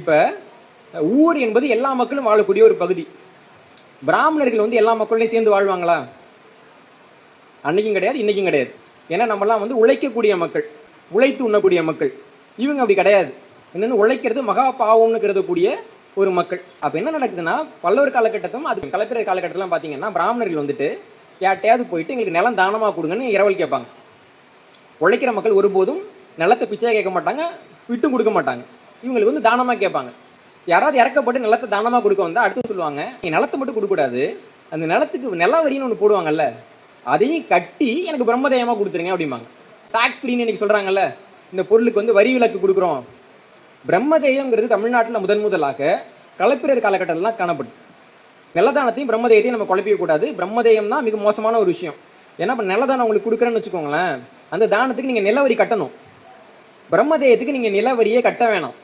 இப்போ ஊர் என்பது எல்லா மக்களும் வாழக்கூடிய ஒரு பகுதி. பிராமணர்கள் வந்து எல்லா மக்களையும் சேர்ந்து வாழ்வாங்களா? அன்னைக்கும் கிடையாது இன்றைக்கும் கிடையாது. ஏன்னா நம்மலாம் வந்து உழைக்கக்கூடிய மக்கள் உழைத்து உண்ணக்கூடிய மக்கள். இவங்க அப்படி கிடையாது. என்னென்னு உழைக்கிறது மகா பாவம்னு கருதக்கூடிய ஒரு மக்கள். அப்போ என்ன நடக்குதுன்னா பல்லவர் காலகட்டத்தும் அது கலப்பிற காலகட்டத்திலாம் பார்த்தீங்கன்னா பிராமணர்கள் வந்துட்டு யார்ட்டையாவது போயிட்டு எங்களுக்கு நிலம் தானமாக கொடுங்கன்னு இரவல் கேட்பாங்க. உழைக்கிற மக்கள் ஒருபோதும் நிலத்தை பிச்சையாக கேட்க மாட்டாங்க விட்டும் கொடுக்க மாட்டாங்க. இவங்களுக்கு வந்து தானமாக கேட்பாங்க. யாராவது இறக்கப்பட்டு நிலத்தை தானமாக கொடுக்க வந்தால் அடுத்து சொல்லுவாங்க நீ நிலத்தை மட்டும் கொடுக்கக்கூடாது. அந்த நிலத்துக்கு நில வரின்னு ஒன்று போடுவாங்கல்ல அதையும் கட்டி எனக்கு பிரம்மதேயமாக கொடுத்துருங்க அப்படிம்பாங்க. டாக்ஸ் ஃப்ரீன்னு இன்னைக்கு சொல்கிறாங்கல்ல இந்த பொருளுக்கு வந்து வரி விலக்கு கொடுக்குறோம். பிரம்மதேயங்கிறது தமிழ்நாட்டில் முதன் முதலாக கலப்பிரர் காலகட்டத்தில் தான் காணப்படும். நிலதானத்தையும் பிரம்மதேயத்தையும் நம்ம குழப்பிக்கக்கூடாது. பிரம்மதேயம் தான் மிக மோசமான ஒரு விஷயம். ஏன்னா இப்போ நிலதானம் உங்களுக்கு கொடுக்குறேன்னு வச்சுக்கோங்களேன் அந்த தானத்துக்கு நீங்கள் நிலவரி கட்டணும். பிரம்மதேயத்துக்கு நீங்கள் நிலவரியே கட்ட வேணாம்.